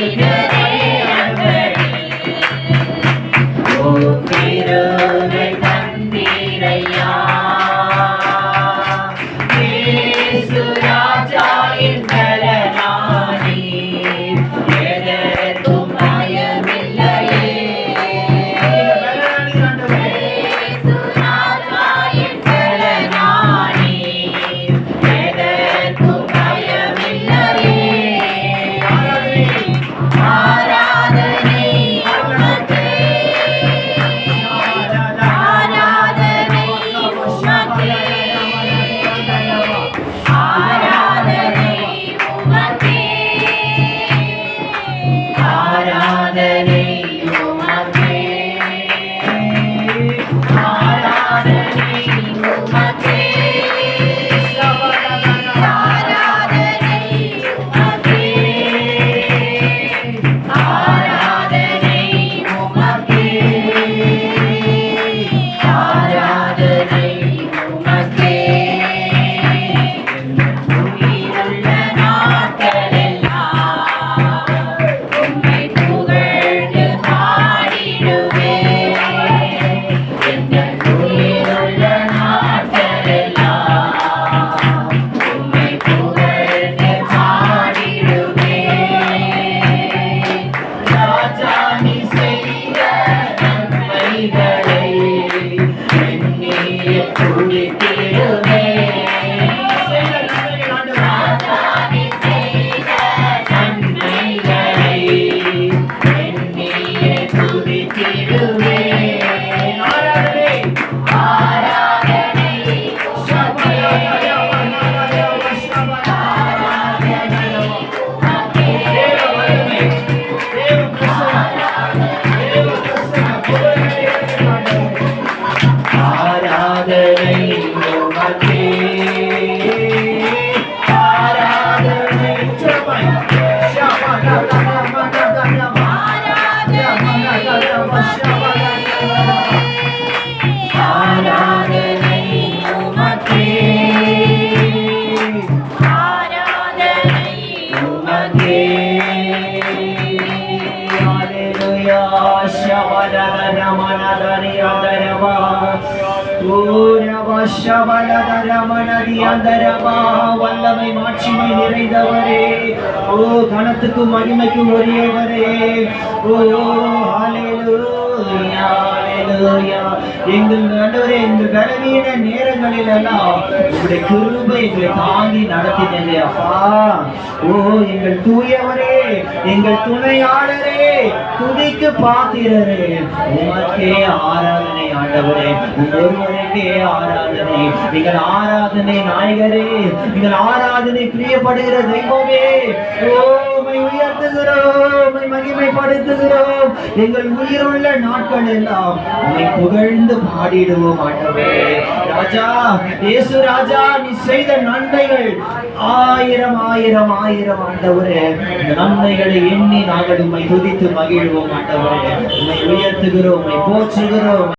Yeah. Shabbat shalom. வல்லமை மாட்சிமை நிறைந்தவரே ஓ கணத்துக்கும் மகிமைக்கும் உரியவரே ஓ ஹalleluya ஹalleluya எங்கள் ஆண்டவரே இந்த பலவீன நேரங்களில் எல்லாம் உங்களுடைய கிருபை எங்களை தாங்கி நடத்தினதே அப்பா. ஓ எங்கள் தூயவரே எங்கள் துணையாளரே துதிக்கு பாத்திரரே. உமக்கே ஆராதனை ஆண்டவரே. ஒருவருக்கே ஆராதனை. நீங்கள் ஆராதனை நாயகரே நீங்கள் ஆராதனை பிரியப்படுகிற தெய்வமே. ஓ உம்மை உயர்த்துகிறோம் மகிமைப்படுத்துகிறோம். எங்கள் நாட்கள் எல்லாம் புகழ்ந்து பாடிடுவோம் ராஜா இயேசு ராஜா நீ செய்த நன்மைகள் ஆயிரம் ஆயிரம் ஆயிரம் ஆண்டவரே. இந்த நன்மைகளை எண்ணி நாங்கள் உண்மை துதித்து மகிழ்வோம் ஆண்டவரே. உம்மை உயர்த்துகிறோம் உம்மை போற்றுகிறோம்.